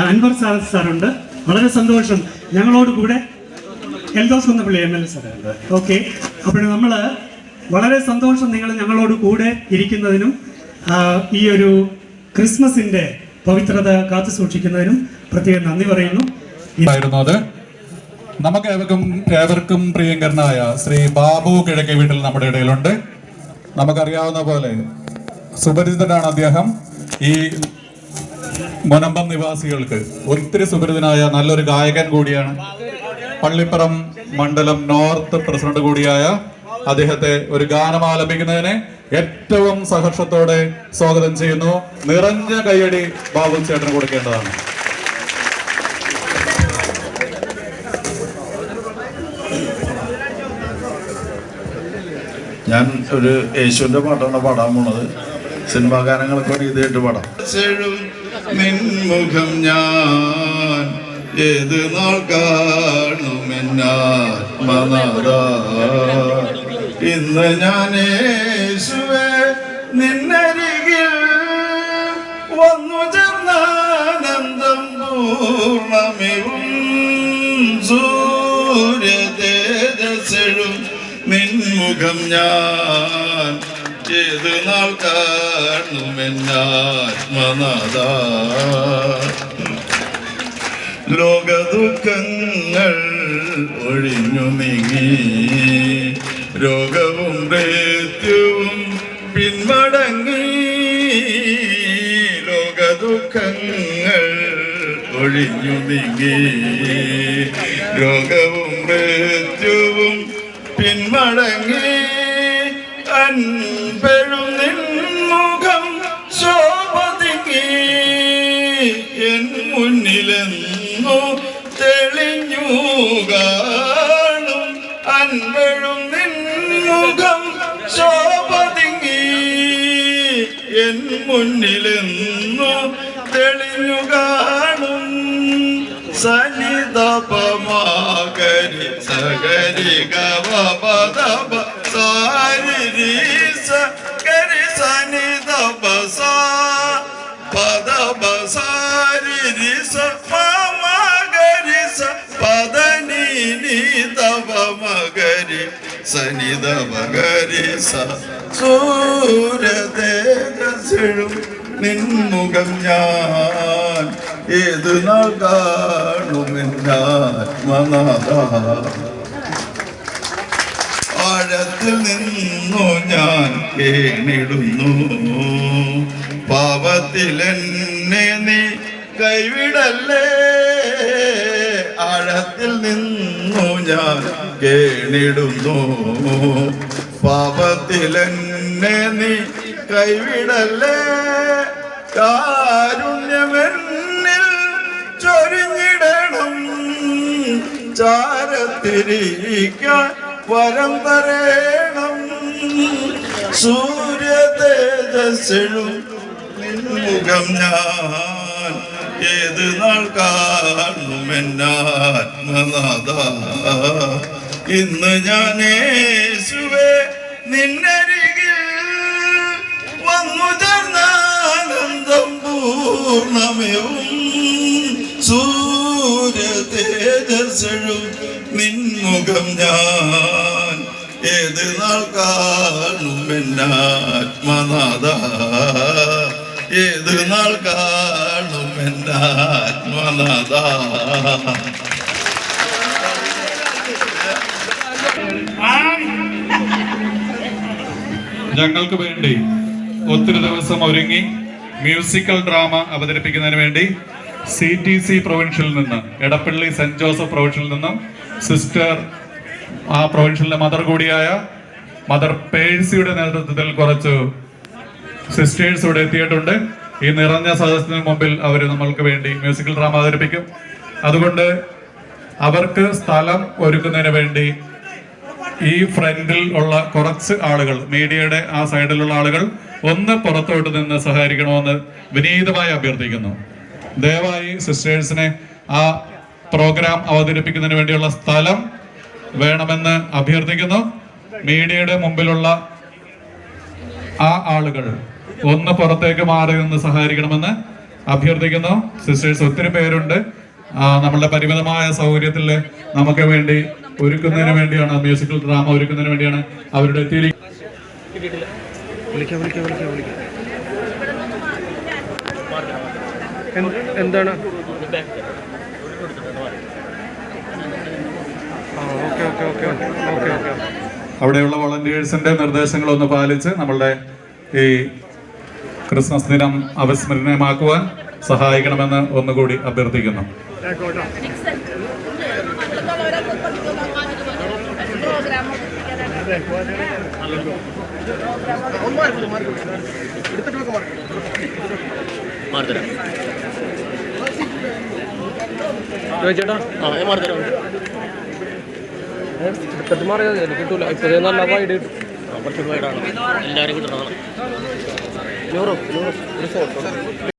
Anwar sir സാറുണ്ട്. വളരെ സന്തോഷം. ഞങ്ങളോട് കൂടെ Eldhose Kunnappilly M L A സാറുണ്ട് okay. അപ്പോൾ നമ്മൾ വളരെ സന്തോഷം നിങ്ങൾ ഞങ്ങളോട് കൂടെ ഇരിക്കുന്നതിനും ഈ ഒരു ക്രിസ്മസിന്റെ പവിത്രത കാത്തു സൂക്ഷിക്കുന്നതിനും പ്രത്യേകം നന്ദി പറയുന്നു. അത്. നമുക്ക് ഏവർക്കും ഏവർക്കും പ്രിയങ്കരനായ ശ്രീ ബാബു കിഴക്കേ വീട്ടിൽ നമ്മുടെ ഇടയിലുണ്ട്. നമുക്കറിയാവുന്ന പോലെ സുപരിചിതനാണ് അദ്ദേഹം. ഈ മുനമ്പം നിവാസികൾക്ക് ഒത്തിരി സുപരിചിതനായ നല്ലൊരു ഗായകൻ കൂടിയാണ്. പള്ളിപ്പുറം മണ്ഡലം നോർത്ത് പ്രസിഡന്റ് കൂടിയായ അദ്ദേഹത്തെ ഒരു ഗാനം ആലപിക്കുന്നതിന് ഏറ്റവും സഹർഷത്തോടെ സ്വാഗതം ചെയ്യുന്നു. നിറഞ്ഞ കൈയടി ബാബു ചേട്ടന് കൊടുക്കേണ്ടതാണ്. ഞാൻ ഒരു യേശുവിന്റെ പാട്ടാണ് പാടാൻ പോണത്. സിനിമാ ഗാനങ്ങളൊക്കെ ഒരു ഇതായിട്ട് പാടാം. നിൻമുഖം ഞാൻ ഏത് നാൾ കാണുമെന്നാത്മനാഥ ഇന്ന് ഞാൻ യേശുവേ നിന്നരികിൽ വന്നു ചേർന്നാനന്ദം പൂർണമിവും സൂര്യതേജസ്സെഴും നിൻമുഖം ഞാൻ ഏത് നൽകാത്മനാഥ കാണുമെന്നാത്മനാഥ ലോകദുഃഖങ്ങൾ ഒഴിഞ്ഞു നീങ്ങി. രോഗവും മൃത്യുവും പിന്മടങ്ങി. ലോകദുഃഖങ്ങൾ ഒഴിഞ്ഞു നീങ്ങി. രോഗവും മൃത്യുവും പിന്മടങ്ങി. അൻപെഴും നിൻമുഖം ശോഭതിങ്ങി എൻ മുന്നിലെന്നു തെളിഞ്ഞു കാണും. അൻപഴും നിൻമുഖം ശോഭതിങ്ങി എൻ മുന്നിലെന്നു തെളിഞ്ഞു കാണും. സനിതപമാകരി സകരി സാരി മകരി സനിത മകരി സ സൂര്യതേജസ്സും നിൻമുഖം ഞാൻ ഏതു നാൾ കാണുമെന്നാത്മനാഥ. ആഴത്തിൽ നിന്നു ഞാൻ കേണിടുന്നു. പാപത്തിൽ എന്നെ നീ കൈവിടല്ലേ? ആഴത്തിൽ നിന്നു ഞാൻ കേണിടുന്നു. പാപത്തിൽ എന്നെ നീ കൈവിടല്ലേ? കാരുണ്യമെന്നിൽ ചൊരിഞ്ഞിടണം. ചാരത്തിരിക്കാൻ വരം തരേണം സൂര്യ തേജസ്സിലും മുഖം ഞാൻ. ഏത് നാൾ കാണുമെന്നാത്മനാഥ ഇന്ന് ഞാൻ യേശുവേ നിന്നരികിൽ വന്നു ചേർന്നാനന്ദം പൂർണമേവും സൂര്യ തേജസ്സെഴും നിൻമുഖം ഞാൻ ഏത് നാൾ കാണും എന്നാത്മനാഥ ഏത് നാൾ കാണും എന്നാത്മനാഥ ഞങ്ങൾക്ക് വേണ്ടി ഒത്തിരി ദിവസം ഒരുങ്ങി മ്യൂസിക്കൽ ഡ്രാമ അവതരിപ്പിക്കുന്നതിന് വേണ്ടി സി ടി സി പ്രൊവിൻഷ്യൽ നിന്ന് എടപ്പള്ളി സെന്റ് ജോസഫ് പ്രൊവിൻഷ്യൽ നിന്നും സിസ്റ്റർ ആ പ്രൊവിൻഷ്യലിന്റെ മദർ കൂടിയായ മദർ പേഴ്സിയുടെ നേതൃത്വത്തിൽ കുറച്ച് സിസ്റ്റേഴ്സ് ഇവിടെ എത്തിയിട്ടുണ്ട്. ഈ നിറഞ്ഞ സദസ്സിന് മുമ്പിൽ അവർ നമ്മൾക്ക് വേണ്ടി മ്യൂസിക്കൽ ഡ്രാമ അവതരിപ്പിക്കും. അതുകൊണ്ട് അവർക്ക് സ്ഥലം ഒരുക്കുന്നതിന് വേണ്ടി ഈ ഫ്രണ്ടിൽ ഉള്ള കുറച്ച് ആളുകൾ മീഡിയയുടെ ആ സൈഡിലുള്ള ആളുകൾ ഒന്ന് പുറത്തോട്ട് നിന്ന് സഹകരിക്കണമെന്ന് വിനീതമായി അഭ്യർത്ഥിക്കുന്നു. ദയവായി സിസ്റ്റേഴ്സിനെ ആ പ്രോഗ്രാം അവതരിപ്പിക്കുന്നതിന് വേണ്ടിയുള്ള സ്ഥലം വേണമെന്ന് അഭ്യർത്ഥിക്കുന്നു. മീഡിയയുടെ മുമ്പിലുള്ള ആ ആളുകൾ ഒന്ന് പുറത്തേക്ക് മാറി നിന്ന് സഹകരിക്കണമെന്ന് അഭ്യർത്ഥിക്കുന്നു. സിസ്റ്റേഴ്സ് ഒത്തിരി പേരുണ്ട്. നമ്മളുടെ പരിമിതമായ സൗകര്യത്തിൽ നമുക്ക് വേണ്ടി ഒരുക്കുന്നതിന് വേണ്ടിയാണ് മ്യൂസിക്കൽ ഡ്രാമ ഒരുക്കുന്നതിന് വേണ്ടിയാണ് അവരുടെ എത്തിയിരിക്കുന്നത്. വിളിക്കാം വിളിക്കാം വിളിക്കാം വിളിക്കാം. എന്താണ്? ആ okay okay okay okay okay അവിടെയുള്ള വളണ്ടിയേഴ്സിന്റെ നിർദ്ദേശങ്ങളൊന്ന് പാലിച്ച് നമ്മളുടെ ഈ ക്രിസ്മസ് ദിനം അവിസ്മരണീയമാക്കുവാൻ സഹായിക്കണമെന്ന് ഒന്നുകൂടി അഭ്യർത്ഥിക്കുന്നു. ചേട്ടാ. എടുത്തിട്ട് കിട്ടൂല. ഇപ്പോഴേ നല്ല വൈഡ് കിട്ടും. എല്ലാവരും കിട്ടണം നൂറ് നൂറ്